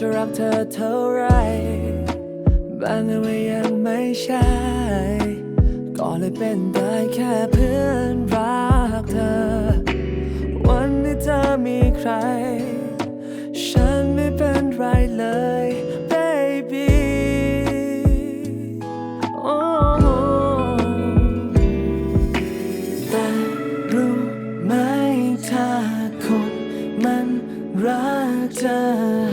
จะรักเธอเท่าไรบางเรื่องยังไม่ใช่ ก็เลยเป็นได้แค่เพื่อนรักเธอ วันที่เธอมีใคร ฉันไม่เป็นไรเลย baby โอ้แต่รู้ไหมถ้าคนมันรักเธอ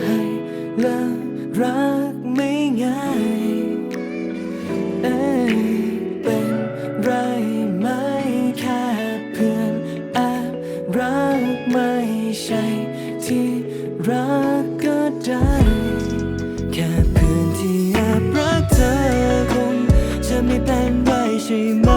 ที่รักก็ได้ แค่เพื่อนที่แอบรักเธอคงจะไม่เป็นไรใช่ไหม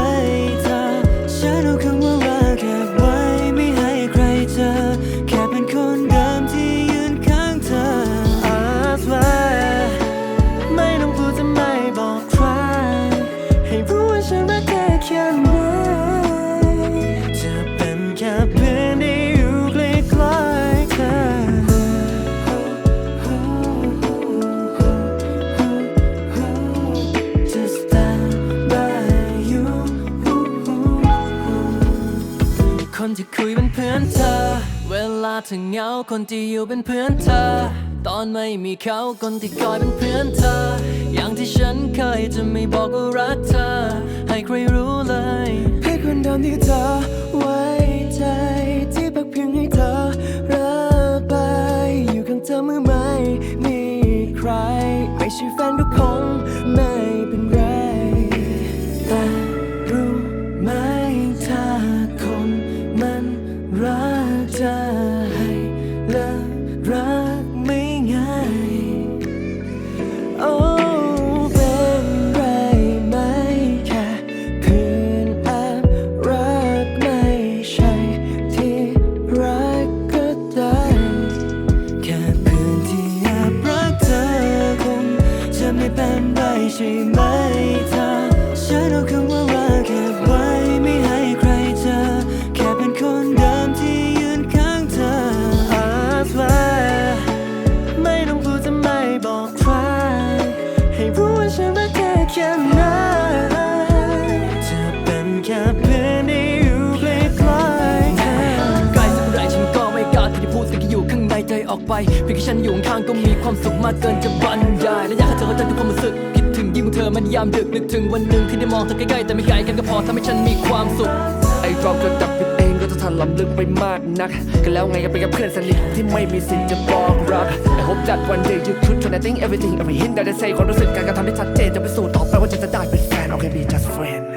ที่คุยเป็นเพื่อนเธอ เวลาถึงเหงาคนที่อยู่เป็นเพื่อนเธอ ตอนไม่มีเขาคนที่คอยเป็นเพื่อนเธอ อย่างที่ฉันเคยจะไม่บอกว่ารักเธอ ให้ใครรู้เลยเพื่อนคนเดิมที่เธอไว้ใจที่พักพิงให้เธอระบายอยู่ข้างเธอเมื่อ ช่ไหมเธอฉันเอาคำว่ารักเก็บไว้ไม่ให้ใครเจอ แค่เป็นคนเดิมที่ยืนข้างเธอ I swear ไม่ต้องพูดจะไม่บอกใคร ให้รู้ว่าฉันรักแค่แค่ไหนจะเป็นแค่เพื่อนที่อยู่ใกล้ๆเธอใกล้สักเมื่อไหรฉันก็ไม่กล้าที่จะพูดสิ่งที่อยู่ข้างในใจออกไปเพียงแค่ฉันอยู่ข้างๆก็มีความสุขมากเกินจะบรรยายและอยากให้เธอเข้าใจทุกความรู้สึกคิด ยิ่งของเธอมันยามดึกนึกถึงวันหนึ่งที่ได้มองเธอใกล้ๆแต่ไม่ไกลกันก็พอทำให้ฉันมีความสุขไอ้เราก็จับผิดเองก็จะทันลำลึกไปมากนักก็แล้วไงก็เป็นกับเพื่อนสนิทที่ไม่มีสิทธิ์จะบอกรัก I hope that one day you could try to think everything every hint that I say ความรู้สึกการกระทำที่ชัดเจนจะไปสู่ต่อไปว่าจะจะได้เป็นแฟน Okay be just friend